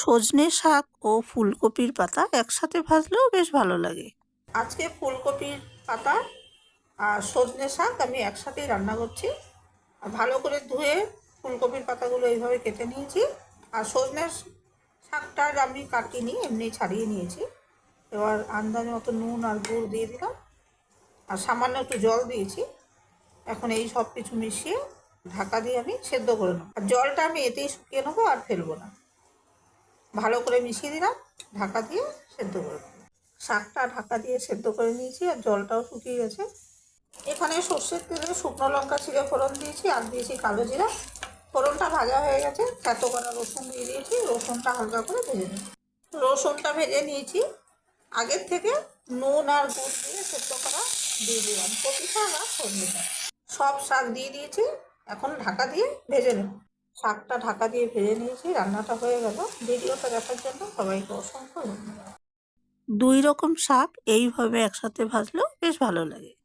সজনে শাক ও ফুলকপির পাতা একসাথে ভাজলেও বেশ ভালো লাগে। আজকে ফুলকপির পাতা আর সজনে শাক আমি একসাথেই রান্না করছি। আর ভালো করে ধুয়ে ফুলকপির পাতাগুলো এইভাবে কেটে নিয়েছি। আর সজনে শাকটা আমি কাটিনি এমনি ছাড়িয়ে নিয়েছি। এবার আন্দাজ মতো নুন আর গুড় দিয়ে দিলাম। আর সামান্য একটু জল দিয়েছি। এখন এই সব কিছু মিশিয়ে ঢাকা দিয়ে আমি সেদ্ধ করে নেব। আর জলটা আমি এতেই শুকিয়ে নেব আর ফেলব না। ভালো করে মিশিয়ে দিলাম, ঢাকা দিয়ে সেদ্ধ করে শাকটা ঢাকা দিয়ে সেদ্ধ করে নিয়েছি আর জলটাও শুকিয়ে গেছে। এখানে সর্ষের তেলে শুকনো লঙ্কা ছিঁড়ে ফোড়ন দিয়েছি আর দিয়েছি কালো জিরা। ফোড়নটা ভাজা হয়ে গেছে, থেতো করা রসুন দিয়ে দিয়েছি, রসুনটা হালকা করে ভেজে নিই রসুনটা ভেজে নিয়েছি। আগের থেকে নুন আর গুড় দিয়ে সেদ্ধ করা দিয়ে দিলাম। কপি শাক। আর সব শাক দিয়ে দিয়েছি, এখন ঢাকা দিয়ে ভেজে নেব। শাকটা ঢাকা দিয়ে ভেজে নিয়েছি, রান্নাটা হয়ে গেল। ভিডিওটা দেখার জন্য সবাইকে অসংখ্য ধন্যবাদ। দুই রকম শাক এইভাবে একসাথে ভাজলেও বেশ ভালো লাগে।